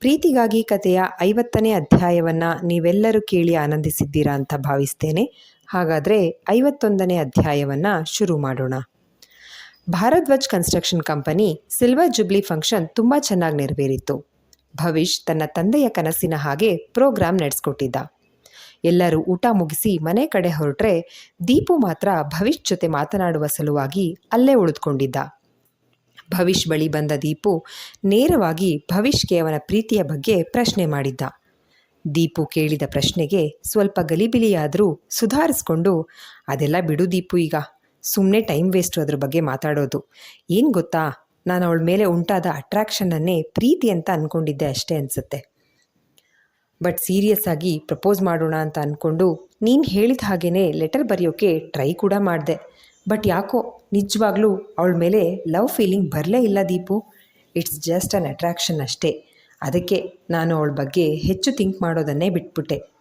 ಪ್ರೀತಿಗಾಗಿ ಕಥೆಯ ಐವತ್ತನೇ ಅಧ್ಯಾಯವನ್ನು ನೀವೆಲ್ಲರೂ ಕೇಳಿ ಆನಂದಿಸಿದ್ದೀರಾ ಅಂತ ಭಾವಿಸ್ತೇನೆ. ಹಾಗಾದರೆ ಐವತ್ತೊಂದನೇ ಅಧ್ಯಾಯವನ್ನು ಶುರು ಮಾಡೋಣ. Bharadwaj construction company silver jubilee function ತುಂಬ ಚೆನ್ನಾಗಿ ನೆರವೇರಿತ್ತು ಭವಿಷ್ ತನ್ನ ತಂದೆಯ ಕನಸಿನ ಹಾಗೆ ಪ್ರೋಗ್ರಾಂ ನಡೆಸ್ಕೊಟ್ಟಿದ್ದ. ಎಲ್ಲರೂ ಊಟ ಮುಗಿಸಿ ಮನೆ ಕಡೆ ಹೊರಟ್ರೆ ದೀಪು ಮಾತ್ರ ಭವಿಷ್ ಜೊತೆ ಮಾತನಾಡುವ ಸಲುವಾಗಿ ಅಲ್ಲೇ ಉಳಿದುಕೊಂಡಿದ್ದ. ಭವಿಷ್ ಬಳಿ ಬಂದ ದೀಪು ನೇರವಾಗಿ ಭವಿಷ್ಗೆ ಅವನ ಪ್ರೀತಿಯ ಬಗ್ಗೆ ಪ್ರಶ್ನೆ ಮಾಡಿದ್ದ. ದೀಪು ಕೇಳಿದ ಪ್ರಶ್ನೆಗೆ ಸ್ವಲ್ಪ ಗಲಿಬಿಲಿಯಾದರೂ ಸುಧಾರಿಸ್ಕೊಂಡು, ಅದೆಲ್ಲ ಬಿಡು ದೀಪು ಈಗ. ಸುಮ್ಮನೆ ಟೈಮ್ ವೇಸ್ಟು ಅದ್ರ ಬಗ್ಗೆ ಮಾತಾಡೋದು. ಏನು ಗೊತ್ತಾ? ನಾನು ಅವಳ ಮೇಲೆ ಉಂಟಾದ ಅಟ್ರಾಕ್ಷನನ್ನೇ ಪ್ರೀತಿ ಅಂತ ಅಂದ್ಕೊಂಡಿದ್ದೆ ಅಷ್ಟೇ ಅನಿಸುತ್ತೆ. ಬಟ್ ಸೀರಿಯಸ್ ಆಗಿ ಪ್ರಪೋಸ್ ಮಾಡೋಣ ಅಂತ ಅಂದ್ಕೊಂಡು ನೀನು ಹೇಳಿದ ಹಾಗೇ ಲೆಟರ್ ಬರೆಯೋಕ್ಕೆ ಟ್ರೈ ಕೂಡ ಮಾಡಿದೆ. ಬಟ್ ಯಾಕೋ ನಿಜವಾಗ್ಲೂ ಅವಳ ಮೇಲೆ ಲವ್ ಫೀಲಿಂಗ್ ಬರಲೇ ಇಲ್ಲ Deepu. It's just an attraction ಅಷ್ಟೇ. ಅದಕ್ಕೆ ನಾನು ಅವಳ ಬಗ್ಗೆ ಹೆಚ್ಚು ಥಿಂಕ್ ಮಾಡೋದನ್ನೇ ಬಿಟ್ಬಿಟ್ಟೆ.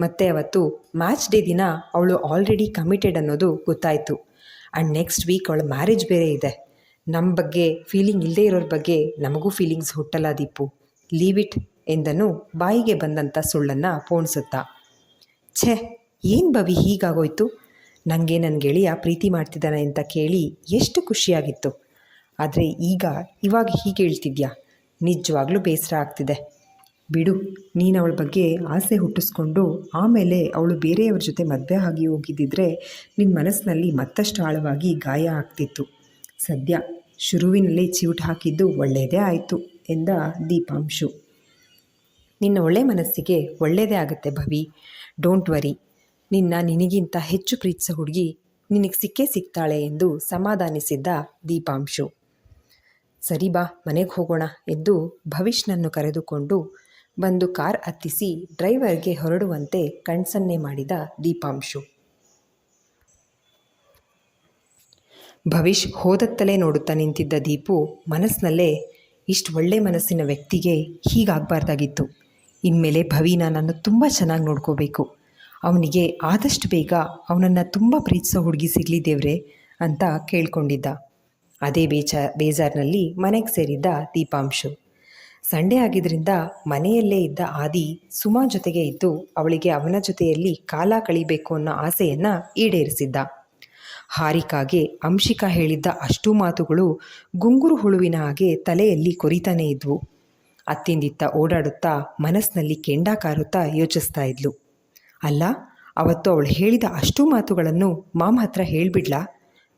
ಮತ್ತು ಅವತ್ತು ಮ್ಯಾಚ್ ಡೇ ದಿನ ಅವಳು ಆಲ್ರೆಡಿ ಕಮಿಟೆಡ್ ಅನ್ನೋದು ಗೊತ್ತಾಯಿತು. ಆ್ಯಂಡ್ ನೆಕ್ಸ್ಟ್ ವೀಕ್ ಅವಳ ಮ್ಯಾರೇಜ್ ಬೇರೆ ಇದೆ. ನಮ್ಮ ಬಗ್ಗೆ ಫೀಲಿಂಗ್ ಇಲ್ಲದೇ ಇರೋರ ಬಗ್ಗೆ ನಮಗೂ ಫೀಲಿಂಗ್ಸ್ ಹುಟ್ಟಲ್ಲ ದೀಪು. ಲೀವ್ ಇಟ್ ಎಂದನು ಬಾಯಿಗೆ ಬಂದಂಥ ಸುಳ್ಳನ್ನು ಪೋಣಿಸುತ್ತಾ. ಛೇ, ಏನು ಬವಿ ಹೀಗಾಗೋಯ್ತು? ನನಗೆ ನನ್ನ ಗೆಳೆಯ ಪ್ರೀತಿ ಮಾಡ್ತಿದ್ದಾನೆ ಅಂತ ಕೇಳಿ ಎಷ್ಟು ಖುಷಿಯಾಗಿತ್ತು. ಆದರೆ ಈಗ ಇವಾಗ ಹೀಗೆ ಹೇಳ್ತಿದ್ಯಾ? ನಿಜವಾಗ್ಲೂ ಬೇಸರ ಆಗ್ತಿದೆ. ಬಿಡು, ನೀನು ಅವಳ ಬಗ್ಗೆ ಆಸೆ ಹುಟ್ಟಿಸ್ಕೊಂಡು ಆಮೇಲೆ ಅವಳು ಬೇರೆಯವ್ರ ಜೊತೆ ಮದುವೆ ಆಗಿ ಹೋಗಿದ್ದಿದ್ರೆ ನಿನ್ನ ಮನಸ್ಸಿನಲ್ಲಿ ಮತ್ತಷ್ಟು ಆಳವಾಗಿ ಗಾಯ ಆಗ್ತಿತ್ತು. ಸದ್ಯ ಶುರುವಿನಲ್ಲಿ ಚಿವುಟ್ ಹಾಕಿದ್ದು ಒಳ್ಳೆಯದೇ ಆಯಿತು ಎಂದ ದೀಪಾಂಶು. ನಿನ್ನ ಒಳ್ಳೆ ಮನಸ್ಸಿಗೆ ಒಳ್ಳೆಯದೇ ಆಗುತ್ತೆ ಭವಿ. ಡೋಂಟ್ ವರಿ ನಿನ್ನ ನಿನಗಿಂತ ಹೆಚ್ಚು ಪ್ರೀತಿಸ ಹುಡುಗಿ ನಿನಗೆ ಸಿಕ್ಕೇ ಸಿಗ್ತಾಳೆ ಎಂದು ಸಮಾಧಾನಿಸಿದ್ದ ದೀಪಾಂಶು. ಸರಿ ಬಾ, ಮನೆಗೆ ಹೋಗೋಣ ಎಂದು ಭವಿಷ್ನನ್ನು ಕರೆದುಕೊಂಡು ಬಂದು ಕಾರ್ ಹತ್ತಿಸಿ ಡ್ರೈವರ್ಗೆ ಹೊರಡುವಂತೆ ಕಣ್ಸನ್ನೆ ಮಾಡಿದ ದೀಪಾಂಶು. ಭವಿಷ್ ಹೋದತ್ತಲೇ ನೋಡುತ್ತಾ ನಿಂತಿದ್ದ ದೀಪು ಮನಸ್ಸಿನಲ್ಲೇ ಇಷ್ಟು ಒಳ್ಳೆ ಮನಸ್ಸಿನ ವ್ಯಕ್ತಿಗೆ ಹೀಗಾಗಬಾರ್ದಾಗಿತ್ತು. ಇನ್ಮೇಲೆ ಭವಿನ ನಾನು ತುಂಬ ಚೆನ್ನಾಗಿ ನೋಡ್ಕೋಬೇಕು. ಅವನಿಗೆ ಆದಷ್ಟು ಬೇಗ ಅವನನ್ನು ತುಂಬ ಪ್ರೀತಿಸೋ ಹುಡುಗಿ ಸಿಗಲಿ ದೇವ್ರೆ ಅಂತ ಕೇಳ್ಕೊಂಡಿದ್ದ. ಅದೇ ಬೇಚ, ಬೇಜಾರ್ನಲ್ಲಿ ಮನೆಗೆ ಸೇರಿದ್ದ ದೀಪಾಂಶು. ಸಂಡೇ ಆಗಿದ್ದರಿಂದ ಮನೆಯಲ್ಲೇ ಇದ್ದ ಆದಿ ಸುಮಾ ಜೊತೆಗೆ ಇದ್ದು ಅವಳಿಗೆ ಅವನ ಜೊತೆಯಲ್ಲಿ ಕಾಲ ಕಳಿಬೇಕು ಅನ್ನೋ ಆಸೆಯನ್ನು ಈಡೇರಿಸಿದ್ದ. ಹಾರಿಕಾಗೆ ಅಂಶಿಕಾ ಹೇಳಿದ್ದ ಅಷ್ಟೂ ಮಾತುಗಳು ಗುಂಗುರು ಹುಳುವಿನ ಹಾಗೆ ತಲೆಯಲ್ಲಿ ಕೊರಿತಾನೇ ಇದ್ವು. ಅತ್ತಿಂದಿತ್ತ ಓಡಾಡುತ್ತಾ ಮನಸ್ಸಿನಲ್ಲಿ ಕೆಂಡ ಕಾರುತ್ತಾ ಯೋಚಿಸ್ತಾ ಇದ್ಲು. ಅಲ್ಲ, ಅವತ್ತು ಅವಳು ಹೇಳಿದ ಅಷ್ಟು ಮಾತುಗಳನ್ನು ಮಾಮ್ ಹತ್ರ ಹೇಳಿಬಿಡ್ಲಾ.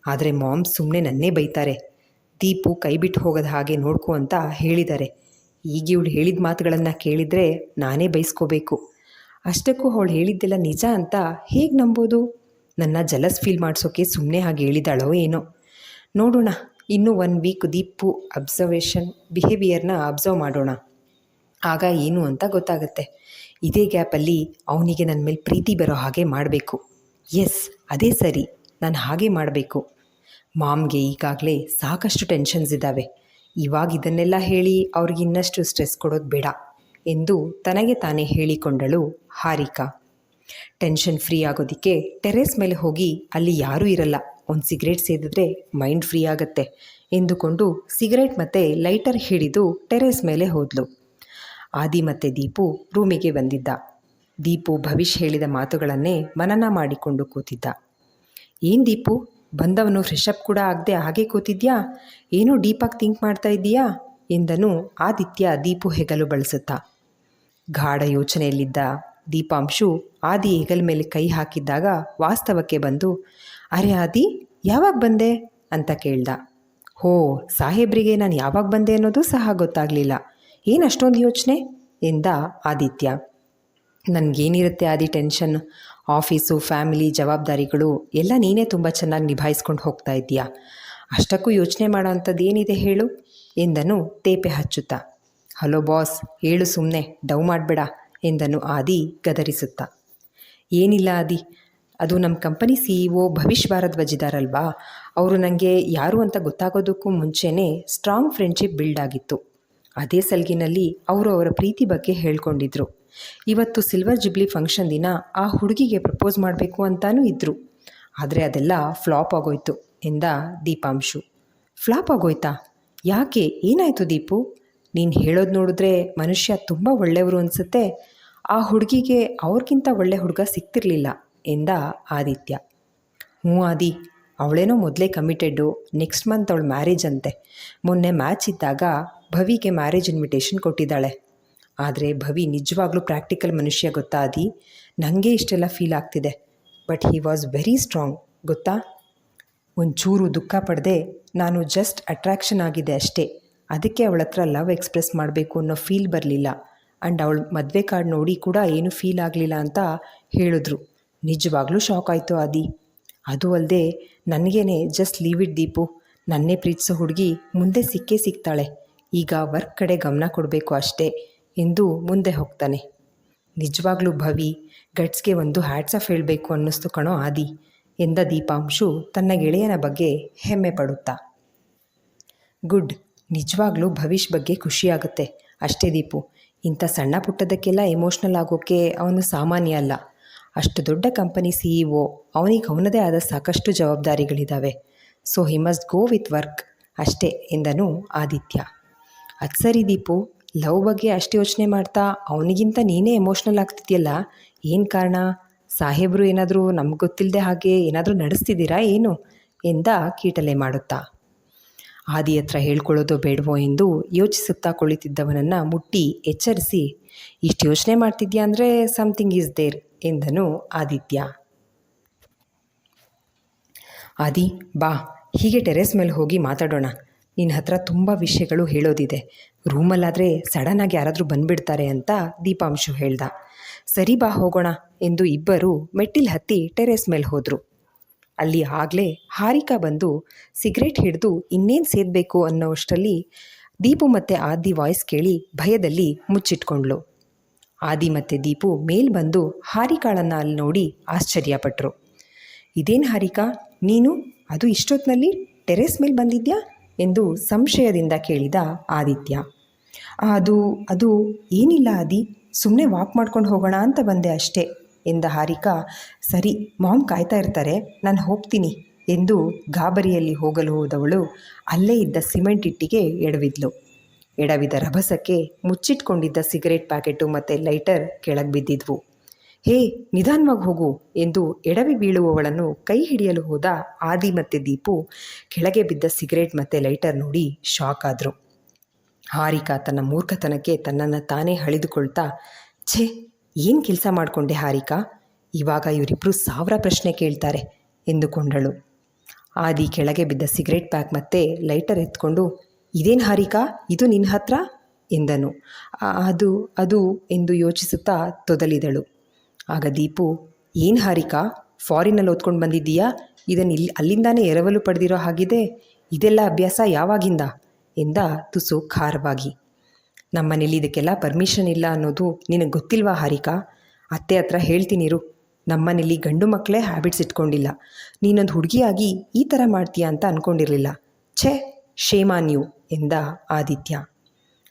ಆದರೆ ಮಾಮ್ ಸುಮ್ಮನೆ ನನ್ನೇ ಬೈತಾರೆ. ದೀಪು ಕೈ ಬಿಟ್ಟು ಹೋಗದ ಹಾಗೆ ನೋಡ್ಕೊ ಅಂತ ಹೇಳಿದ್ದಾರೆ. ಈಗ ಇವಳು ಹೇಳಿದ ಮಾತುಗಳನ್ನು ಕೇಳಿದರೆ ನಾನೇ ಬೈಸ್ಕೋಬೇಕು. ಅಷ್ಟಕ್ಕೂ ಅವಳು ಹೇಳಿದ್ದೆಲ್ಲ ನಿಜ ಅಂತ ಹೇಗೆ ನಂಬೋದು? ನನ್ನ ಜಲಸ್ ಫೀಲ್ ಮಾಡಿಸೋಕೆ ಸುಮ್ಮನೆ ಹಾಗೆ ಹೇಳಿದಾಳೋ ಏನೋ. ನೋಡೋಣ, ಇನ್ನೂ ಒನ್ ವೀಕ್ ದೀಪು ಅಬ್ಸರ್ವೇಷನ್ ಬಿಹೇವಿಯರ್ನ ಅಬ್ಸರ್ವ್ ಮಾಡೋಣ. ಆಗ ಏನು ಅಂತ ಗೊತ್ತಾಗುತ್ತೆ. ಇದೇ ಗ್ಯಾಪಲ್ಲಿ ಅವನಿಗೆ ನನ್ನ ಮೇಲೆ ಪ್ರೀತಿ ಬರೋ ಹಾಗೆ ಮಾಡಬೇಕು. ಎಸ್ ಅದೇ ಸರಿ. ನಾನು ಹಾಗೆ ಮಾಡಬೇಕು. ಮಾಮ್ಗೆ ಈಗಾಗಲೇ ಸಾಕಷ್ಟು ಟೆನ್ಷನ್ಸ್ ಇದ್ದಾವೆ ಇವಾಗ ಇದನ್ನೆಲ್ಲ ಹೇಳಿ ಅವ್ರಿಗೆ ಇನ್ನಷ್ಟು ಸ್ಟ್ರೆಸ್ ಕೊಡೋದು ಬೇಡ ಎಂದು ತನಗೆ ತಾನೇ ಹೇಳಿಕೊಂಡಳು ಹಾರಿಕಾ. ಟೆನ್ಷನ್ ಫ್ರೀ ಆಗೋದಕ್ಕೆ ಟೆರೆಸ್ ಮೇಲೆ ಹೋಗಿ ಅಲ್ಲಿ ಯಾರೂ ಇರಲ್ಲ. ಒಂದು ಸಿಗರೇಟ್ ಸೇದಿದ್ರೆ ಮೈಂಡ್ ಫ್ರೀ ಆಗುತ್ತೆ ಎಂದುಕೊಂಡು ಸಿಗರೇಟ್ ಮತ್ತು ಲೈಟರ್ ಹಿಡಿದು ಟೆರೆಸ್ ಮೇಲೆ ಹೋದ್ಲು. ಆದಿ ಮತ್ತೆ ದೀಪು ರೂಮಿಗೆ ಬಂದಿದ್ದ. ದೀಪು ಭವಿಷ್ ಹೇಳಿದ ಮಾತುಗಳನ್ನೇ ಮನನ ಮಾಡಿಕೊಂಡು ಕೂತಿದ್ದ. ಏನು ದೀಪು? ಬಂದವನು ಫ್ರೆಶಪ್ ಕೂಡ ಆಗದೆ ಹಾಗೆ ಕೂತಿದ್ಯಾ? ಏನೋ ಡೀಪಾಗಿ ಥಿಂಕ್ ಮಾಡ್ತಾ ಇದ್ದೀಯಾ? ಎಂದನು ಆದಿತ್ಯ ದೀಪು ಹೆಗಲು ಬಳಸುತ್ತಾ. ಗಾಢ ಯೋಚನೆಯಲ್ಲಿದ್ದ ದೀಪಾಂಶು ಆದಿ ಹೆಗಲ ಮೇಲೆ ಕೈ ಹಾಕಿದ್ದಾಗ ವಾಸ್ತವಕ್ಕೆ ಬಂದು, ಅರೆ ಆದಿ, ಯಾವಾಗ ಬಂದೆ? ಅಂತ ಕೇಳ್ದ. ಹೋ, ಸಾಹೇಬ್ರಿಗೆ ನಾನು ಯಾವಾಗ ಬಂದೆ ಅನ್ನೋದು ಸಹ ಗೊತ್ತಾಗಲಿಲ್ಲ. ಏನು ಅಷ್ಟೊಂದು ಯೋಚನೆ? ಎಂದ ಆದಿತ್ಯ. ನನಗೇನಿರುತ್ತೆ ಆದಿ ಟೆನ್ಷನ್? ಆಫೀಸು, ಫ್ಯಾಮಿಲಿ, ಜವಾಬ್ದಾರಿಗಳು ಎಲ್ಲ ನೀನೇ ತುಂಬ ಚೆನ್ನಾಗಿ ನಿಭಾಯಿಸ್ಕೊಂಡು ಹೋಗ್ತಾ ಇದ್ದೀಯಾ? ಅಷ್ಟಕ್ಕೂ ಯೋಚನೆ ಮಾಡೋ ಅಂಥದ್ದು ಏನಿದೆ ಹೇಳು? ಎಂದನು ತೇಪೆ ಹಚ್ಚುತ್ತಾ. ಹಲೋ ಬಾಸ್, ಹೇಳು ಸುಮ್ಮನೆ ಡೌ ಮಾಡಬೇಡ, ಎಂದನು ಆದಿ ಗದರಿಸುತ್ತಾ. ಏನಿಲ್ಲ ಆದಿ, ಅದು ನಮ್ಮ company C E O Bhavish ಭಾರದ್ವಜಿದಾರಲ್ವಾ ಅವರು ನನಗೆ ಯಾರು ಅಂತ ಗೊತ್ತಾಗೋದಕ್ಕೂ ಮುಂಚೆನೇ ಸ್ಟ್ರಾಂಗ್ ಫ್ರೆಂಡ್ಶಿಪ್ ಬಿಲ್ಡ್ ಆಗಿತ್ತು. ಅದೇ ಸಲ್ಗಿನಲ್ಲಿ ಅವರು ಅವರ ಪ್ರೀತಿ ಬಗ್ಗೆ ಹೇಳ್ಕೊಂಡಿದ್ರು. ಇವತ್ತು ಸಿಲ್ವರ್ ಜುಬ್ಲಿ ಫಂಕ್ಷನ್ ದಿನ ಆ ಹುಡುಗಿಗೆ ಪ್ರಪೋಸ್ ಮಾಡಬೇಕು ಅಂತಾನೂ ಇದ್ದರು ಆದರೆ ಅದೆಲ್ಲ ಫ್ಲಾಪ್ ಆಗೋಯ್ತು, ಎಂದ ದೀಪಾಂಶು. ಫ್ಲಾಪ್ ಆಗೋಯ್ತಾ? ಯಾಕೆ? ಏನಾಯಿತು ದೀಪು? ನೀನು ಹೇಳೋದು ನೋಡಿದ್ರೆ ಮನುಷ್ಯ ತುಂಬ ಒಳ್ಳೆಯವರು ಅನಿಸುತ್ತೆ. ಆ ಹುಡುಗಿಗೆ ಅವ್ರಿಗಿಂತ ಒಳ್ಳೆ ಹುಡುಗ ಸಿಕ್ತಿರ್ಲಿಲ್ಲ ಎಂದ ಆದಿತ್ಯ. ಹ್ಞೂ ಆದಿ, ಅವಳೇನೋ ಮೊದಲೇ ಕಮಿಟೆಡ್ಡು ನೆಕ್ಸ್ಟ್ ಮಂತ್ ಅವಳು ಮ್ಯಾರೇಜ್ ಅಂತೆ. ಮೊನ್ನೆ ಮ್ಯಾಚ್ ಇದ್ದಾಗ ಭವಿಗೆ ಮ್ಯಾರೇಜ್ ಇನ್ವಿಟೇಷನ್ ಕೊಟ್ಟಿದ್ದಾಳೆ. ಆದರೆ ಭವಿ ನಿಜವಾಗ್ಲೂ ಪ್ರಾಕ್ಟಿಕಲ್ ಮನುಷ್ಯ ಗೊತ್ತಾ ಅದಿ? ನನಗೆ ಇಷ್ಟೆಲ್ಲ ಫೀಲ್ ಆಗ್ತಿದೆ. But he was very strong ಗೊತ್ತಾ? ಒಂಚೂರು ದುಃಖ ಪಡದೆ ನಾನು ಜಸ್ಟ್ ಅಟ್ರಾಕ್ಷನ್ ಆಗಿದೆ ಅಷ್ಟೇ. ಅದಕ್ಕೆ ಅವಳ ಹತ್ರ ಲವ್ ಎಕ್ಸ್ಪ್ರೆಸ್ ಮಾಡಬೇಕು ಅನ್ನೋ ಫೀಲ್ ಬರಲಿಲ್ಲ. ಆ್ಯಂಡ್ ಅವಳು ಮದುವೆ ಕಾರ್ಡ್ ನೋಡಿ ಕೂಡ ಏನು ಫೀಲ್ ಆಗಲಿಲ್ಲ ಅಂತ ಹೇಳಿದ್ರು. ನಿಜವಾಗ್ಲೂ ಶಾಕ್ ಆಯಿತು ಆದಿ ಅದು ಅಲ್ಲದೆ ನನಗೇನೆ ಜಸ್ಟ್ ಲೀವ್ ಇಟ್ ದೀಪು. ನನ್ನೇ ಪ್ರೀತಿಸೋ ಹುಡುಗಿ ಮುಂದೆ ಸಿಕ್ಕೇ ಸಿಗ್ತಾಳೆ ಈಗ ವರ್ಕ್ ಕಡೆ ಗಮನ ಕೊಡಬೇಕು ಅಷ್ಟೇ ಎಂದು ಮುಂದೆ ಹೋಗ್ತಾನೆ. ನಿಜವಾಗ್ಲೂ ಭವಿ, ಗಟ್ಸ್ಗೆ ಒಂದು ಹ್ಯಾಟ್ಸ್ ಆಫ್ ಹೇಳಬೇಕು ಅನ್ನಿಸ್ತು ಕಣೋ ಆದಿ ಎಂದ ದೀಪಾಂಶು ತನ್ನ ಗೆಳೆಯನ ಬಗ್ಗೆ ಹೆಮ್ಮೆ ಪಡುತ್ತಾ. ಗುಡ್, ನಿಜವಾಗ್ಲೂ ಭವಿಷ್ ಬಗ್ಗೆ ಖುಷಿಯಾಗುತ್ತೆ. ಅಷ್ಟೇ ದೀಪು, ಇಂಥ ಸಣ್ಣ ಪುಟ್ಟದಕ್ಕೆಲ್ಲ ಎಮೋಷ್ನಲ್ ಆಗೋಕ್ಕೆ ಅವನು ಸಾಮಾನ್ಯ ಅಲ್ಲ. ಅಷ್ಟು ದೊಡ್ಡ ಕಂಪನಿ ಸಿ ಇ ಅವನಿಗೆ ಅವನದೇ ಆದ ಸಾಕಷ್ಟು ಜವಾಬ್ದಾರಿಗಳಿದ್ದಾವೆ so he must go with work ಅಷ್ಟೇ ಎಂದನು ಆದಿತ್ಯ. ಅದು ಸರಿ ದೀಪು, ಲವ್ ಬಗ್ಗೆ ಅಷ್ಟು ಯೋಚನೆ ಮಾಡ್ತಾ ಅವನಿಗಿಂತ ನೀನೇ ಎಮೋಷ್ನಲ್ ಆಗ್ತಿದ್ಯಲ್ಲ? ಏನು ಕಾರಣ? ಸಾಹೇಬರು ಏನಾದರೂ ನಮ್ಗೆ ಗೊತ್ತಿಲ್ಲದೆ ಹಾಗೆ ಏನಾದರೂ ನಡೆಸ್ತಿದ್ದೀರಾ ಏನು? ಎಂದ ಕೀಟಲೆ ಮಾಡುತ್ತಾ. ಆದಿ ಹತ್ರ ಹೇಳ್ಕೊಳ್ಳೋದು ಬೇಡವೋ ಎಂದು ಯೋಚಿಸುತ್ತಾ ಕುಳಿತಿದ್ದವನನ್ನು ಮುಟ್ಟಿ ಎಚ್ಚರಿಸಿ, ಇಷ್ಟು ಯೋಚನೆ ಮಾಡ್ತಿದ್ಯಾ ಅಂದರೆ ಸಮಥಿಂಗ್ ಈಸ್ ದೇರ್ ಎಂದನು ಆದಿತ್ಯ. ಆದಿ, ಬಾ, ಹೀಗೆ ಟೆರೆಸ್ ಮೇಲೆ ಹೋಗಿ ಮಾತಾಡೋಣ. ನಿನ್ನ ಹತ್ರ ತುಂಬ ವಿಷಯಗಳು ಹೇಳೋದಿದೆ. ರೂಮಲ್ಲಾದರೆ ಸಡನ್ನಾಗಿ ಯಾರಾದರೂ ಬಂದುಬಿಡ್ತಾರೆ ಅಂತ ದೀಪಾಂಶು ಹೇಳ್ದ. ಸರಿ ಬಾ ಹೋಗೋಣ ಎಂದು ಇಬ್ಬರು ಮೆಟ್ಟಿಲು ಹತ್ತಿ ಟೆರೆಸ್ ಮೇಲೆ ಹೋದರು. ಅಲ್ಲಿ ಆಗಲೇ ಹಾರಿಕಾ ಬಂದು ಸಿಗರೇಟ್ ಹಿಡಿದು ಇನ್ನೇನು ಸೇದಬೇಕು ಅನ್ನೋಷ್ಟರಲ್ಲಿ ದೀಪು ಮತ್ತು ಆದಿ ವಾಯ್ಸ್ ಕೇಳಿ ಭಯದಲ್ಲಿ ಮುಚ್ಚಿಟ್ಕೊಂಡ್ಳು. ಆದಿ ಮತ್ತು ದೀಪು ಮೇಲ್ ಬಂದು ಹಾರಿಕಾಳನ್ನು ಅಲ್ಲಿ ನೋಡಿ ಆಶ್ಚರ್ಯಪಟ್ಟರು ಇದೇನು ಹಾರಿಕಾ? ನೀನು? ಅದು ಇಷ್ಟೊತ್ತಿನಲ್ಲಿ ಟೆರೆಸ್ ಮೇಲೆ ಬಂದಿದ್ಯಾ? ಎಂದು ಸಂಶಯದಿಂದ ಕೇಳಿದ ಆದಿತ್ಯ. ಅದು ಅದು ಏನಿಲ್ಲ ಆದಿ ಸುಮ್ಮನೆ ವಾಕ್ ಮಾಡ್ಕೊಂಡು ಹೋಗೋಣ ಅಂತ ಬಂದೆ ಅಷ್ಟೇ, ಎಂದ ಹಾರಿಕಾ. ಸರಿ, ಮಾಮ್ ಕಾಯ್ತಾ ಇರ್ತಾರೆ, ನಾನು ಹೋಗ್ತೀನಿ, ಎಂದು ಗಾಬರಿಯಲ್ಲಿ ಹೋಗಲು ಹೋದವಳು ಅಲ್ಲೇ ಇದ್ದ ಸಿಮೆಂಟ್ ಇಟ್ಟಿಗೆ ಎಡವಿದ್ಲು. ಎಡವಿದ ರಭಸಕ್ಕೆ ಮುಚ್ಚಿಟ್ಕೊಂಡಿದ್ದ ಸಿಗರೇಟ್ ಪ್ಯಾಕೆಟು ಮತ್ತು ಲೈಟರ್ ಕೆಳಗೆ ಬಿದ್ದಿದ್ವು. ಹೇ, ನಿಧಾನವಾಗಿ ಹೋಗು ಎಂದು ಎಡವಿ ಬೀಳುವವಳನ್ನು ಕೈ ಹಿಡಿಯಲು ಹೋದ ಆದಿ ಮತ್ತು ದೀಪು ಕೆಳಗೆ ಬಿದ್ದ ಸಿಗರೇಟ್ ಮತ್ತು ಲೈಟರ್ ನೋಡಿ ಶಾಕ್ ಆದರು. ಹಾರಿಕಾ ತನ್ನ ಮೂರ್ಖತನಕ್ಕೆ ತನ್ನನ್ನು ತಾನೇ ಹಳಿದುಕೊಳ್ತಾ ಛೇ, ಏನು ಕೆಲಸ ಮಾಡಿಕೊಂಡೆ ಹಾರಿಕಾ? ಇವಾಗ ಇವರಿಬ್ಬರು ಸಾವಿರ ಪ್ರಶ್ನೆ ಕೇಳ್ತಾರೆ ಎಂದುಕೊಂಡಳು. ಆದಿ ಕೆಳಗೆ ಬಿದ್ದ ಸಿಗರೇಟ್ ಪ್ಯಾಕ್ ಮತ್ತೆ ಲೈಟರ್ ಎತ್ಕೊಂಡು, ಇದೇನು ಹಾರಿಕಾ? ಇದು ನಿನ್ನ ಹತ್ರ? ಎಂದನು. ಅದು ಅದು ಎಂದು ಯೋಚಿಸುತ್ತಾ ತೊದಲಿದಳು. ಆಗ ದೀಪು, ಏನು ಹಾರಿಕಾ? ಫಾರಿನಲ್ಲಿ ಓದ್ಕೊಂಡು ಬಂದಿದ್ದೀಯಾ? ಇದನ್ನು ಇಲ್ಲಿ ಅಲ್ಲಿಂದಾನೇ ಎರವಲು ಪಡೆದಿರೋ ಹಾಗಿದೆ. ಇದೆಲ್ಲ ಅಭ್ಯಾಸ ಯಾವಾಗಿಂದ? ಎಂದ ತುಸು ಖಾರವಾಗಿ. ನಮ್ಮನೇಲಿ ಇದಕ್ಕೆಲ್ಲ ಪರ್ಮಿಷನ್ ಇಲ್ಲ ಅನ್ನೋದು ನಿನಗೆ ಗೊತ್ತಿಲ್ವಾ ಹಾರಿಕಾ? ಅತ್ತೆ ಹತ್ರ ಹೇಳ್ತೀನಿರು ನಮ್ಮನೇಲಿ ಗಂಡು ಮಕ್ಕಳೇ ಹ್ಯಾಬಿಟ್ಸ್ ಇಟ್ಕೊಂಡಿಲ್ಲ. ನೀನೊಂದು ಹುಡುಗಿಯಾಗಿ ಈ ಥರ ಮಾಡ್ತೀಯ ಅಂತ ಅಂದ್ಕೊಂಡಿರಲಿಲ್ಲ ಛೇ ಶೇಮಾ ನೀವು ಎಂದ ಆದಿತ್ಯ.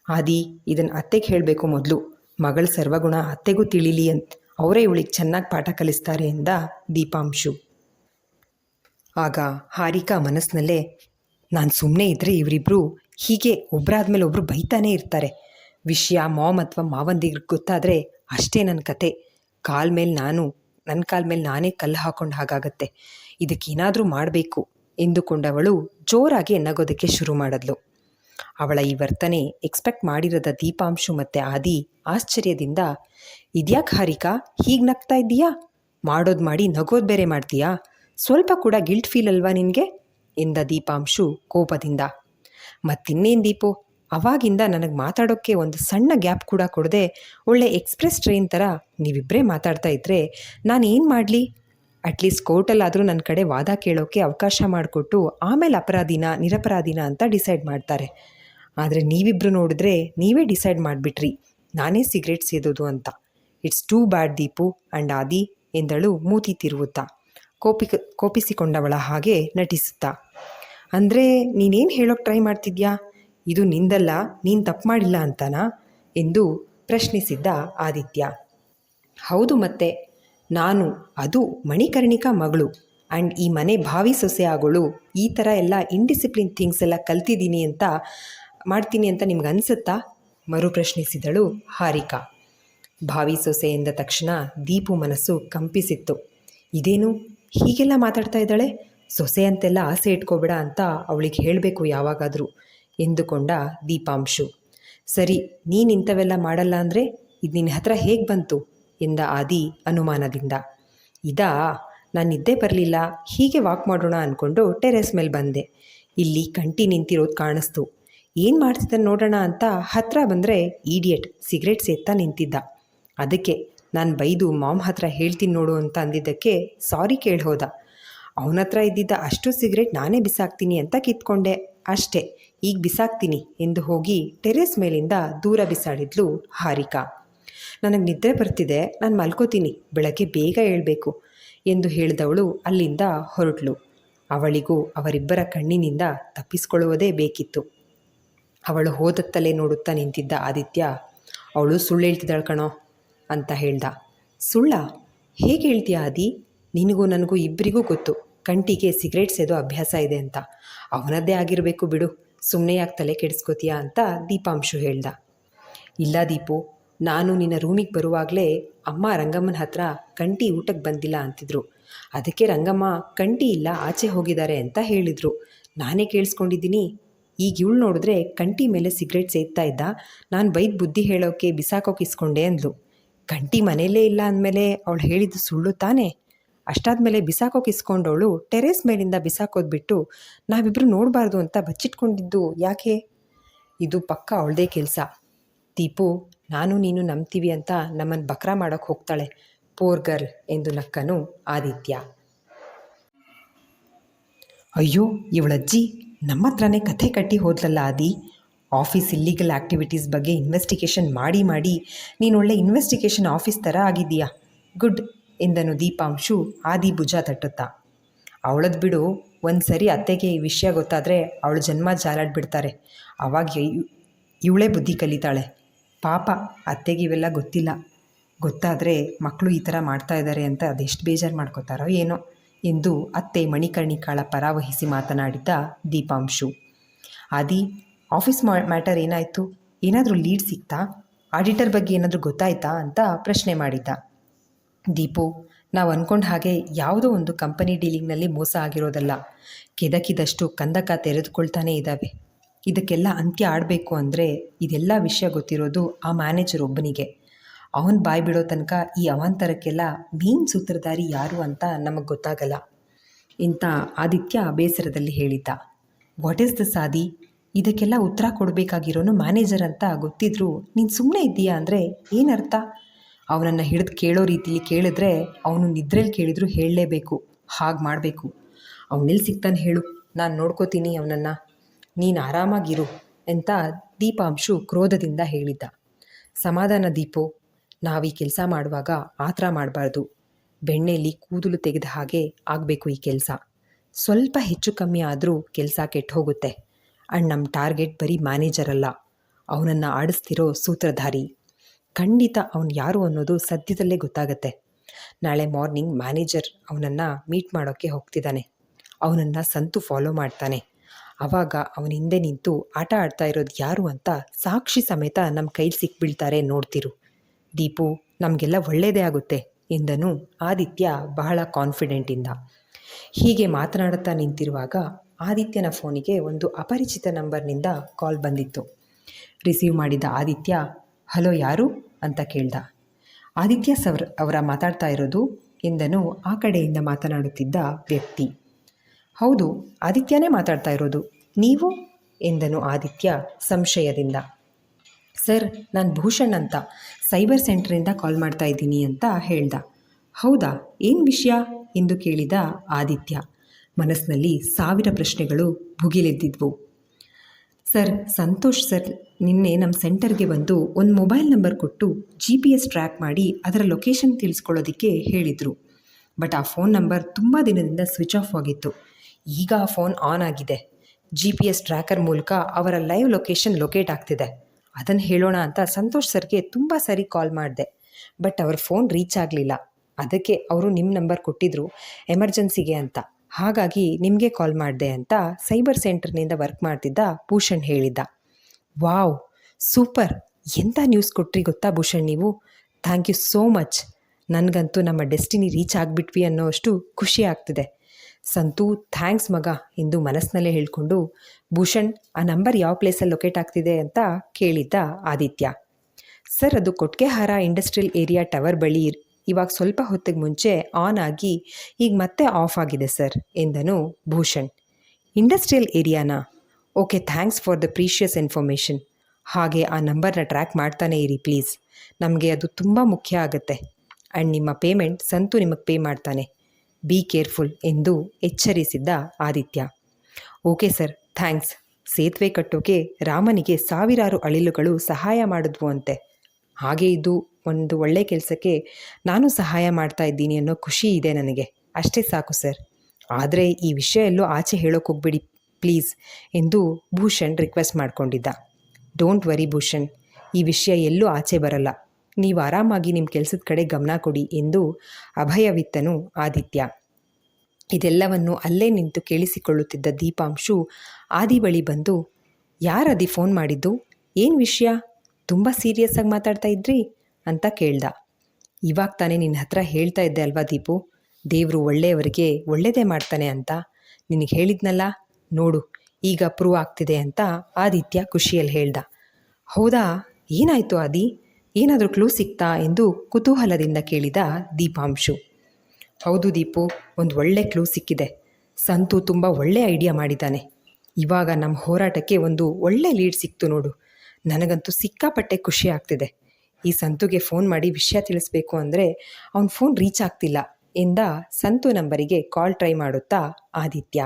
ಆದಿ ಇದನ್ನು ಅತ್ತೆಗೆ ಹೇಳಬೇಕು ಮೊದಲು. ಮಗಳ ಸರ್ವಗುಣ ಅತ್ತೆಗೂ ತಿಳಿಲಿ ಅಂತ. ಅವರೇ ಇವಳಿಗೆ ಚೆನ್ನಾಗಿ ಪಾಠ ಕಲಿಸ್ತಾರೆ ಎಂದ ದೀಪಾಂಶು. ಆಗ ಹಾರಿಕಾ ಮನಸ್ಸಿನಲ್ಲೇ ನಾನು ಸುಮ್ಮನೆ ಇದ್ದರೆ ಇವರಿಬ್ಬರು ಹೀಗೆ ಒಬ್ಬರಾದ್ಮೇಲೆ ಒಬ್ಬರು ಬೈತಾನೇ ಇರ್ತಾರೆ. ವಿಷಯ, ಮಾಮ್ ಅಥವಾ ಮಾವಂದಿಗೆ ಗೊತ್ತಾದರೆ ಅಷ್ಟೇ ನನ್ನ ಕತೆ. ಕಾಲ ಮೇಲೆ ನಾನು ನನ್ನ ಕಾಲ ಮೇಲೆ ನಾನೇ ಕಲ್ಲು ಹಾಕೊಂಡು ಹಾಗಾಗತ್ತೆ. ಇದಕ್ಕೇನಾದರೂ ಮಾಡಬೇಕು ಎಂದುಕೊಂಡವಳು ಜೋರಾಗಿ ನಗೋದಕ್ಕೆ ಶುರು ಮಾಡಿದ್ಲು. ಅವಳ ಈ ವರ್ತನೆ ಎಕ್ಸ್ಪೆಕ್ಟ್ ಮಾಡಿರದ ದೀಪಾಂಶು ಮತ್ತು ಆದಿ ಆಶ್ಚರ್ಯದಿಂದ, ಇದ್ಯಾಕೆ ಹಾರಿಕಾ, ಹೀಗೆ ನಗ್ತಾ ಇದ್ದೀಯಾ? ಮಾಡೋದು ಮಾಡಿ ನಗೋದು ಬೇರೆ ಮಾಡ್ತೀಯಾ? ಸ್ವಲ್ಪ ಕೂಡ ಗಿಲ್ಟ್ ಫೀಲ್ ಅಲ್ವಾ ನಿನಗೆ? ಎಂದ ದೀಪಾಂಶು ಕೋಪದಿಂದ. ಮತ್ತಿನ್ನೇನು ದೀಪು? ಅವಾಗಿಂದ ನನಗೆ ಮಾತಾಡೋಕ್ಕೆ ಒಂದು ಸಣ್ಣ ಗ್ಯಾಪ್ ಕೂಡ ಕೊಡದೆ ಒಳ್ಳೆ ಎಕ್ಸ್ಪ್ರೆಸ್ ಟ್ರೈನ್ ಥರ ನೀವಿಬ್ಬರೇ ಮಾತಾಡ್ತಾ ಇದ್ದರೆ ನಾನು ಏನು ಮಾಡಲಿ? ಅಟ್ಲೀಸ್ಟ್ ಕೋರ್ಟಲ್ಲಾದರೂ ನನ್ನ ಕಡೆ ವಾದ ಕೇಳೋಕ್ಕೆ ಅವಕಾಶ ಮಾಡಿಕೊಟ್ಟು ಆಮೇಲೆ ಅಪರಾಧಿನ, ನಿರಪರಾಧಿನ ಅಂತ ಡಿಸೈಡ್ ಮಾಡ್ತಾರೆ. ಆದರೆ ನೀವಿಬ್ಬರು ನೋಡಿದ್ರೆ ನೀವೇ ಡಿಸೈಡ್ ಮಾಡಿಬಿಟ್ರಿ. ನಾನೇ ಸಿಗರೇಟ್ ಸೇದೋದು ಅಂತ. It's too bad Deepu and Adi ಎಂದಳು ಮೂತಿ ತಿರುವುತ್ತಾ. ಕೋಪಿ ಕೋಪಿಸಿಕೊಂಡವಳ ಹಾಗೆ ನಟಿಸುತ್ತಾ. ಅಂದರೆ ನೀನೇನು ಹೇಳೋಕ್ಕೆ ಟ್ರೈ ಮಾಡ್ತಿದ್ಯಾ? ಇದು ನಿಂದಲ್ಲ, ನೀನು ತಪ್ಪು ಮಾಡಿಲ್ಲ ಅಂತನಾ? ಎಂದು ಪ್ರಶ್ನಿಸಿದ್ದ ಆದಿತ್ಯ. ಹೌದು ಮತ್ತೆ. ನಾನು, ಅದು ಮಣಿಕರ್ಣಿಕಾ ಮಗಳು. ಆ್ಯಂಡ್ ಈ ಮನೆ ಭಾವಿ ಸೊಸೆ ಆಗೋಳು ಈ ಥರ ಎಲ್ಲ ಇಂಡಿಸಿಪ್ಲಿನ್ ಥಿಂಗ್ಸ್ ಎಲ್ಲ ಕಲ್ತಿದ್ದೀನಿ ಅಂತ ಮಾಡ್ತೀನಿ ಅಂತ ನಿಮ್ಗೆ ಅನಿಸುತ್ತಾ? ಮರು ಪ್ರಶ್ನಿಸಿದಳು ಹಾರಿಕಾ. ಭಾವಿ ಸೊಸೆ ಎಂದ ತಕ್ಷಣ ದೀಪು ಮನಸ್ಸು ಕಂಪಿಸಿತ್ತು. ಇದೇನು? ಹೀಗೆಲ್ಲ ಮಾತಾಡ್ತಾ ಇದ್ದಾಳೆ? ಸೊಸೆ ಅಂತೆಲ್ಲ ಆಸೆ ಇಟ್ಕೋಬೇಡ ಅಂತ ಅವಳಿಗೆ ಹೇಳಬೇಕು ಯಾವಾಗಾದರೂ ಎಂದುಕೊಂಡ ದೀಪಾಂಶು. ಸರಿ, ನೀನು ಇಂಥವೆಲ್ಲ ಮಾಡಲ್ಲ ಅಂದರೆ ಇದು ನಿನ್ನ ಹತ್ರ ಹೇಗೆ ಬಂತು? ಎಂದ ಆದಿ ಅನುಮಾನದಿಂದ. ಇದಾ? ನಾನು ನಿದ್ದೆ ಬರಲಿಲ್ಲ. ಹೀಗೆ ವಾಕ್ ಮಾಡೋಣ ಅಂದ್ಕೊಂಡು ಟೆರೆಸ್ ಮೇಲೆ ಬಂದೆ. ಇಲ್ಲಿ ಕಂಟಿ ನಿಂತಿರೋದು ಕಾಣಿಸ್ತು. ಏನು ಮಾಡ್ತಿದ್ದಾನೆ ನೋಡೋಣ ಅಂತ ಹತ್ರ ಬಂದರೆ ಈಡಿಯಟ್ ಸಿಗರೇಟ್ ಸೇತ್ತಾ ನಿಂತಿದ್ದ. ಅದಕ್ಕೆ ನಾನು ಬೈದು ಮಾಮ್ ಹತ್ರ ಹೇಳ್ತೀನಿ ನೋಡು ಅಂತ ಅಂದಿದ್ದಕ್ಕೆ ಸಾರಿ ಕೇಳಿ ಹೋದ ಅವನ ಹತ್ರ ಇದ್ದಿದ್ದ ಅಷ್ಟು ಸಿಗರೇಟ್ ನಾನೇ ಬಿಸಾಕ್ತೀನಿ ಅಂತ ಕಿತ್ಕೊಂಡೆ. ಅಷ್ಟೇ, ಈಗ ಬಿಸಾಕ್ತೀನಿ ಎಂದು ಹೋಗಿ ಟೆರೆಸ್ ಮೇಲಿಂದ ದೂರ ಬಿಸಾಡಿದ್ಲು ಹಾರಿಕಾ. ನನಗೆ ನಿದ್ರೆ ಬರ್ತಿದೆ, ನಾನು ಮಲ್ಕೋತೀನಿ, ಬೆಳಗ್ಗೆ ಬೇಗ ಏಳಬೇಕು ಎಂದು ಹೇಳಿದವಳು ಅಲ್ಲಿಂದ ಹೊರಟಳು ಅವಳಿಗೂ ಅವರಿಬ್ಬರ ಕಣ್ಣಿನಿಂದ ತಪ್ಪಿಸಿಕೊಳ್ಳುವುದೇ ಬೇಕಿತ್ತು. ಅವಳು ಹೋದತ್ತಲೇ ನೋಡುತ್ತಾ ನಿಂತಿದ್ದ ಆದಿತ್ಯ, ಅವಳು ಸುಳ್ಳು ಹೇಳ್ತಿದ್ದಾಳೆ ಕಣೋ ಅಂತ ಹೇಳ್ದ. ಸುಳ್ಳ? ಹೇಗೆ ಹೇಳ್ತೀಯ ಆದಿ? ನಿನಗೂ ನನಗೂ ಇಬ್ಬರಿಗೂ ಗೊತ್ತು. ಕಂಟಿಗೆ ಸಿಗರೇಟ್ ಸೇದೋ ಅಭ್ಯಾಸ ಇದೆ ಅಂತ. ಅವನದ್ದೇ ಆಗಿರಬೇಕು ಬಿಡು. ಸುಮ್ಮನೆ ಯಾಕೆ ತಲೆ ಕೆಡಿಸ್ಕೋತೀಯಾ ಅಂತ ದೀಪಾಂಶು ಹೇಳ್ದ. ಇಲ್ಲ ದೀಪು ನಾನು ನಿನ್ನ ರೂಮಿಗೆ ಬರುವಾಗಲೇ ಅಮ್ಮ ರಂಗಮ್ಮನ ಹತ್ರ ಕಂಟಿ ಊಟಕ್ಕೆ ಬಂದಿಲ್ಲ ಅಂತಿದ್ರು. ಅದಕ್ಕೆ ರಂಗಮ್ಮ, ಕಂಟಿ ಇಲ್ಲ, ಆಚೆ ಹೋಗಿದ್ದಾರೆ ಅಂತ ಹೇಳಿದರು. ನಾನೇ ಕೇಳಿಸ್ಕೊಂಡಿದ್ದೀನಿ. ಈಗ ಇವಳು ನೋಡಿದ್ರೆ ಕಂಟಿ ಮೇಲೆ ಸಿಗರೇಟ್ ಸೇದ್ತಾ ಇದ್ದ. ನಾನು ಬೈದ್ ಬುದ್ಧಿ ಹೇಳೋಕೆ ಬಿಸಾಕೋಕೆ ಇಸ್ಕೊಂಡೆ ಅಂದ್ಲು. ಕಂಟಿ ಮನೆಯಲ್ಲೇ ಇಲ್ಲ ಅಂದಮೇಲೆ ಅವಳು ಹೇಳಿದ್ದು ಸುಳ್ಳು ತಾನೇ? ಅಷ್ಟಾದ್ಮೇಲೆ ಬಿಸಾಕೋಕೆ ಇಸ್ಕೊಂಡವಳು ಟೆರೇಸ್ ಮೇಲಿಂದ ಬಿಸಾಕೋದು ಬಿಟ್ಟು ನಾವಿಬ್ಬರು ನೋಡಬಾರ್ದು ಅಂತ ಬಚ್ಚಿಟ್ಕೊಂಡಿದ್ದು ಯಾಕೆ? ಇದು ಪಕ್ಕ ಅವಳದೇ ಕೆಲಸ. ದೀಪು ನಾನು ನೀನು ನಂಬ್ತೀವಿ ಅಂತ ನಮ್ಮನ್ನು ಬಕ್ರಾ ಮಾಡೋಕ್ಕೆ ಹೋಗ್ತಾಳೆ, ಪೋರ್ ಗರ್ಲ್ ಎಂದು ನಕ್ಕನು ಆದಿತ್ಯ. ಅಯ್ಯೋ ಇವಳಜ್ಜಿ ನಮ್ಮ ಹತ್ರನೇ ಕಥೆ ಕಟ್ಟಿ ಹೋದ್ಲಲ್ಲ ಆದಿ? ಆಫೀಸ್ ಇಲ್ಲಿಗಲ್ ಆ್ಯಕ್ಟಿವಿಟೀಸ್ ಬಗ್ಗೆ ಇನ್ವೆಸ್ಟಿಗೇಷನ್ ಮಾಡಿ ಮಾಡಿ, ನೀನು ಒಳ್ಳೆ ಇನ್ವೆಸ್ಟಿಗೇಷನ್ ಆಫೀಸ್ ಥರ ಆಗಿದೀಯಾ ಗುಡ್, ಎಂದನು ದೀಪಾಂಶು ಆದಿ ಭುಜ ತಟ್ಟುತ್ತಾ. ಅವಳದ್ದು ಬಿಡು ಒಂದು ಸರಿ ಅತ್ತೆಗೆ ಈ ವಿಷಯ ಗೊತ್ತಾದರೆ ಅವಳು ಜನ್ಮ ಜಾಲಾಡ್ಬಿಡ್ತಾರೆ. ಅವಾಗ ಇವಳೇ ಬುದ್ಧಿ ಕಲಿತಾಳೆ. ಪಾಪ, ಅತ್ತೆಗೆ ಇವೆಲ್ಲ ಗೊತ್ತಿಲ್ಲ. ಗೊತ್ತಾದರೆ ಮಕ್ಕಳು ಈ ಥರ ಮಾಡ್ತಾ ಇದ್ದಾರೆ ಅಂತ ಅದೆಷ್ಟು ಬೇಜಾರು ಮಾಡ್ಕೋತಾರೋ ಏನೋ ಎಂದು ಅತ್ತೆ ಮಣಿಕರ್ಣಿಕಾಳ ಪರಾವಹಿಸಿ ಮಾತನಾಡಿದ್ದ ದೀಪಾಂಶು. ಆದಿ, ಆಫೀಸ್ ಮ್ಯಾಟರ್ ಏನಾಯಿತು? ಏನಾದರೂ ಲೀಡ್ ಸಿಕ್ತಾ? ಆಡಿಟರ್ ಬಗ್ಗೆ ಏನಾದರೂ ಗೊತ್ತಾಯ್ತಾ? ಅಂತ ಪ್ರಶ್ನೆ ಮಾಡಿದ್ದ ದೀಪು, ನಾವು ಅಂದ್ಕೊಂಡ ಹಾಗೆ ಯಾವುದೋ ಒಂದು ಕಂಪನಿ ಡೀಲಿಂಗ್ನಲ್ಲಿ ಮೋಸ ಆಗಿರೋದಲ್ಲ. ಕೆದಕಿದಷ್ಟು ಕಂದಕ ತೆರೆದುಕೊಳ್ತಾನೇ ಇದ್ದಾವೆ ಇದಕ್ಕೆಲ್ಲ ಅಂತ್ಯ ಆಡಬೇಕು ಅಂದರೆ ಇದೆಲ್ಲ ವಿಷಯ ಗೊತ್ತಿರೋದು ಆ ಮ್ಯಾನೇಜರ್ ಒಬ್ಬನಿಗೆ. ಅವನು ಬಾಯಿ ಬಿಡೋ ತನಕ ಈ ಅವಾಂತರಕ್ಕೆಲ್ಲ ಮೇನ್ ಸೂತ್ರಧಾರಿ ಯಾರು ಅಂತ ನಮಗೆ ಗೊತ್ತಾಗಲ್ಲ. ಇಂಥ ಆದಿತ್ಯ ಬೇಸರದಲ್ಲಿ ಹೇಳಿದ್ದ. ವಾಟ್ ಈಸ್ ದ ಸಾದಿ ಇದಕ್ಕೆಲ್ಲ ಉತ್ತರ ಕೊಡಬೇಕಾಗಿರೋನು ಮ್ಯಾನೇಜರ್ ಅಂತ ಗೊತ್ತಿದ್ರು ನೀನು ಸುಮ್ಮನೆ ಇದ್ದೀಯಾ ಅಂದರೆ ಏನರ್ಥ? ಅವನನ್ನು ಹಿಡಿದು ಕೇಳೋ ರೀತಿಲಿ ಕೇಳಿದ್ರೆ ಅವನು ನಿದ್ರೆಯಲ್ಲಿ ಕೇಳಿದ್ರು ಹೇಳಲೇಬೇಕು. ಹಾಗೆ ಮಾಡಬೇಕು. ಅವನೆಲ್ಲಿ ಸಿಗ್ತಾನೆ ಹೇಳು. ನಾನು ನೋಡ್ಕೋತೀನಿ ಅವನನ್ನು. ನೀನು ಆರಾಮಾಗಿರು ಅಂತ ದೀಪಾಂಶು ಕ್ರೋಧದಿಂದ ಹೇಳಿದ್ದ. ಸಮಾಧಾನ ದೀಪು, ನಾವು ಕೆಲಸ ಮಾಡುವಾಗ ಆ ಥರ ಮಾಡಬಾರ್ದು. ಬೆಣ್ಣೆಯಲ್ಲಿ ಕೂದಲು ತೆಗೆದ ಹಾಗೆ ಆಗಬೇಕು ಈ ಕೆಲಸ. ಸ್ವಲ್ಪ ಹೆಚ್ಚು ಕಮ್ಮಿ ಆದರೂ ಕೆಲಸ ಕೆಟ್ಟು ಹೋಗುತ್ತೆ. ಅಂಡ್ ನಮ್ಮ ಟಾರ್ಗೆಟ್ ಬರೀ ಮ್ಯಾನೇಜರ್ ಅಲ್ಲ, ಅವನನ್ನು ಆಡಿಸ್ತಿರೋ ಸೂತ್ರಧಾರಿ. ಖಂಡಿತ ಅವನು ಯಾರು ಅನ್ನೋದು ಸದ್ಯದಲ್ಲೇ ಗೊತ್ತಾಗತ್ತೆ. ನಾಳೆ ಮಾರ್ನಿಂಗ್ ಮ್ಯಾನೇಜರ್ ಅವನನ್ನು ಮೀಟ್ ಮಾಡೋಕ್ಕೆ ಹೋಗ್ತಿದ್ದಾನೆ ಅವನನ್ನು ಸಂತು ಫಾಲೋ ಮಾಡ್ತಾನೆ. ಆವಾಗ ಅವನ ಹಿಂದೆ ನಿಂತು ಆಟ ಆಡ್ತಾ ಇರೋದು ಯಾರು ಅಂತ ಸಾಕ್ಷಿ ಸಮೇತ ನಮ್ಮ ಕೈಲಿ ಸಿಕ್ಬಿಳ್ತಾರೆ ನೋಡ್ತಿರು. ದೀಪು, ನಮಗೆಲ್ಲ ಒಳ್ಳೆಯದೇ ಆಗುತ್ತೆ ಎಂದನು ಆದಿತ್ಯ ಬಹಳ ಕಾನ್ಫಿಡೆಂಟಿಂದ ಹೀಗೆ ಮಾತನಾಡುತ್ತಾ ನಿಂತಿರುವಾಗ ಆದಿತ್ಯನ ಫೋನಿಗೆ ಒಂದು ಅಪರಿಚಿತ ನಂಬರ್ನಿಂದ ಕಾಲ್ ಬಂದಿತ್ತು. ರಿಸೀವ್ ಮಾಡಿದ ಆದಿತ್ಯ, ಹಲೋ ಯಾರು? ಅಂತ ಕೇಳ್ದ. ಆದಿತ್ಯ ಸವರ್ ಅವರ ಮಾತಾಡ್ತಾ ಇರೋದು ಎಂದನು ಆ ಕಡೆಯಿಂದ ಮಾತನಾಡುತ್ತಿದ್ದ ವ್ಯಕ್ತಿ. ಹೌದು, ಆದಿತ್ಯನೇ ಮಾತಾಡ್ತಾ ಇರೋದು. ನೀವು? ಎಂದನು ಆದಿತ್ಯ ಸಂಶಯದಿಂದ. ಸರ್, ನಾನು ಭೂಷಣ್ ಅಂತ, ಸೈಬರ್ ಸೆಂಟ್ರಿಂದ ಕಾಲ್ ಮಾಡ್ತಾ ಇದ್ದೀನಿ ಅಂತ ಹೇಳ್ದ. ಹೌದಾ, ಏನು ವಿಷಯ? ಎಂದು ಕೇಳಿದ ಆದಿತ್ಯ. ಮನಸ್ಸಿನಲ್ಲಿ ಸಾವಿರ ಪ್ರಶ್ನೆಗಳು ಭುಗಿಲೆದ್ದಿದ್ವು. ಸರ್, ಸಂತೋಷ್ ಸರ್, ನಿನ್ನೆ ನಮ್ಮ ಸೆಂಟರ್ಗೆ ಬಂದು ಒಂದು ಮೊಬೈಲ್ ನಂಬರ್ ಕೊಟ್ಟು ಜಿ ಪಿ ಎಸ್ ಟ್ರ್ಯಾಕ್ ಮಾಡಿ ಅದರ ಲೊಕೇಶನ್ ತಿಳಿಸ್ಕೊಳ್ಳೋದಕ್ಕೆ ಹೇಳಿದರು. ಬಟ್ ಆ ಫೋನ್ ನಂಬರ್ ತುಂಬ ದಿನದಿಂದ ಸ್ವಿಚ್ ಆಫ್ ಆಗಿತ್ತು. ಈಗ ಆ ಫೋನ್ ಆನ್ ಆಗಿದೆ. ಜಿ ಪಿ ಎಸ್ ಟ್ರ್ಯಾಕರ್ ಮೂಲಕ ಅವರ ಲೈವ್ ಲೊಕೇಶನ್ ಲೊಕೇಟ್ ಆಗ್ತಿದೆ. ಅದನ್ನು ಹೇಳೋಣ ಅಂತ ಸಂತೋಷ್ ಸರ್ಗೆ ತುಂಬ ಸರಿ ಕಾಲ್ ಮಾಡಿದೆ. ಬಟ್ ಅವ್ರ ಫೋನ್ ರೀಚ್ ಆಗಲಿಲ್ಲ. ಅದಕ್ಕೆ ಅವರು ನಿಮ್ಮ ನಂಬರ್ ಕೊಟ್ಟಿದ್ರು ಎಮರ್ಜೆನ್ಸಿಗೆ ಅಂತ. ಹಾಗಾಗಿ ನಿಮಗೆ ಕಾಲ್ ಮಾಡಿದೆ ಅಂತ ಸೈಬರ್ ಸೆಂಟರ್ನಿಂದ ವರ್ಕ್ ಮಾಡ್ತಿದ್ದ ಭೂಷಣ್ ಹೇಳಿದ್ದ. Wow, super! ಎಂಥ ನ್ಯೂಸ್ ಕೊಟ್ರಿ ಗೊತ್ತಾ ಭೂಷಣ್ ನೀವು? ಥ್ಯಾಂಕ್ ಯು ಸೋ ಮಚ್ ನನಗಂತೂ ನಮ್ಮ ಡೆಸ್ಟಿನಿ ರೀಚ್ ಆಗಿಬಿಟ್ವಿ ಅನ್ನೋ ಅಷ್ಟು ಖುಷಿ ಆಗ್ತಿದೆ. ಸಂತು, ಥ್ಯಾಂಕ್ಸ್ ಮಗ ಎಂದು ಮನಸ್ಸಿನಲ್ಲೇ ಹೇಳಿಕೊಂಡು, ಭೂಷಣ್, ಆ ನಂಬರ್ ಯಾವ ಪ್ಲೇಸಲ್ಲಿ ಲೊಕೇಟ್ ಆಗ್ತಿದೆ ಅಂತ ಕೇಳಿದ್ದ ಆದಿತ್ಯ. ಸರ್, ಅದು ಕೊಟ್ಕೆಹಾರ ಇಂಡಸ್ಟ್ರಿಯಲ್ ಏರಿಯಾ ಟವರ್ ಬಳಿ ಇವಾಗ ಸ್ವಲ್ಪ ಹೊತ್ತಿಗೆ ಮುಂಚೆ ಆನ್ ಆಗಿ ಈಗ ಮತ್ತೆ ಆಫ್ ಆಗಿದೆ ಸರ್, ಎಂದನು Bhushan. Industrial ಏರಿಯಾನಾ? Okay, thanks for the precious information. ಹಾಗೆ ಆ ನಂಬರ್ನ ಟ್ರ್ಯಾಕ್ ಮಾಡ್ತಾನೆ ಇರಿ ಪ್ಲೀಸ್. ನಮಗೆ ಅದು ತುಂಬ ಮುಖ್ಯ ಆಗುತ್ತೆ. ಆ್ಯಂಡ್ ನಿಮ್ಮ ಪೇಮೆಂಟ್ ಸಂತು ನಿಮಗೆ ಪೇ ಮಾಡ್ತಾನೆ. ಬಿ ಕೇರ್ಫುಲ್ ಎಂದು ಎಚ್ಚರಿಸಿದ್ದ ಆದಿತ್ಯ. Okay sir, thanks. ಸೇತುವೆ ಕಟ್ಟೋಕೆ ರಾಮನಿಗೆ ಸಾವಿರಾರು ಅಳಿಲುಗಳು ಸಹಾಯ ಮಾಡಿದ್ವು ಅಂತೆ. ಹಾಗೆ ಇದು ಒಂದು ಒಳ್ಳೆ ಕೆಲಸಕ್ಕೆ ನಾನು ಸಹಾಯ ಮಾಡ್ತಾ ಇದ್ದೀನಿ ಅನ್ನೋ ಖುಷಿ ಇದೆ ನನಗೆ. ಅಷ್ಟೇ ಸಾಕು ಸರ್. ಆದರೆ ಈ ವಿಷಯ ಎಲ್ಲೂ ಆಚೆ ಹೇಳೋಕೆ ಹೋಗ್ಬಿಡಿ ಪ್ಲೀಸ್ ಎಂದು ಭೂಷಣ್ ರಿಕ್ವೆಸ್ಟ್ ಮಾಡಿಕೊಂಡಿದ್ದ. Don't worry Bhushan. ಈ ವಿಷಯ ಎಲ್ಲೂ ಆಚೆ ಬರಲ್ಲ. ನೀವು ಆರಾಮಾಗಿ ನಿಮ್ಮ ಕೆಲಸದ ಕಡೆ ಗಮನ ಕೊಡಿ ಎಂದು ಅಭಯವಿತ್ತನು ಆದಿತ್ಯ. ಇದೆಲ್ಲವನ್ನು ಅಲ್ಲೇ ನಿಂತು ಕೇಳಿಸಿಕೊಳ್ಳುತ್ತಿದ್ದ ದೀಪಾಂಶು ಆದಿ ಬಳಿ ಬಂದು ಯಾರದಿ ಫೋನ್ ಮಾಡಿದ್ದು? ಏನು ವಿಷಯ? ತುಂಬ ಸೀರಿಯಸ್ ಆಗಿ ಮಾತಾಡ್ತಾ ಇದ್ರಿ? ಅಂತ ಕೇಳ್ದ. ಇವಾಗ ತಾನೇ ನಿನ್ನ ಹತ್ರ ಹೇಳ್ತಾ ಇದ್ದೆ ಅಲ್ವಾ ದೀಪು? ದೇವರು ಒಳ್ಳೆಯವರಿಗೆ ಒಳ್ಳೆಯದೇ ಮಾಡ್ತಾನೆ ಅಂತ. ನಿನಗೆ ಹೇಳಿದ್ನಲ್ಲ? ನೋಡು, ಈಗ ಪ್ರೂವ್ ಆಗ್ತಿದೆ ಅಂತ ಆದಿತ್ಯ ಖುಷಿಯಲ್ಲಿ ಹೇಳ್ದ. ಹೌದಾ? ಏನಾಯಿತು ಆದಿ? ಏನಾದರೂ ಕ್ಲೂ ಸಿಕ್ತಾ ಎಂದು ಕುತೂಹಲದಿಂದ ಕೇಳಿದ ದೀಪಾಂಶು. ಹೌದು ದೀಪು, ಒಂದು ಒಳ್ಳೆ ಕ್ಲೂ ಸಿಕ್ಕಿದೆ. ಸಂತು ತುಂಬ ಒಳ್ಳೆ ಐಡಿಯಾ ಮಾಡಿದ್ದಾನೆ. ಇವಾಗ ನಮ್ಮ ಹೋರಾಟಕ್ಕೆ ಒಂದು ಒಳ್ಳೆ ಲೀಡ್ ಸಿಕ್ತು ನೋಡು. ನನಗಂತೂ ಸಿಕ್ಕಾಪಟ್ಟೆ ಖುಷಿ ಆಗ್ತಿದೆ. ಈ ಸಂತುಗೆ ಫೋನ್ ಮಾಡಿ ವಿಷಯ ತಿಳಿಸ್ಬೇಕು ಅಂದರೆ ಅವನ ಫೋನ್ ರೀಚ್ ಆಗ್ತಿಲ್ಲ ಎಂದ ಸಂತು ನಂಬರಿಗೆ ಕಾಲ್ ಟ್ರೈ ಮಾಡುತ್ತಾ ಆದಿತ್ಯ.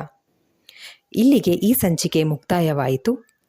ಇಲ್ಲಿಗೆ ಈ ಸಂಚಿಕೆ ಮುಕ್ತಾಯವಾಯಿತು.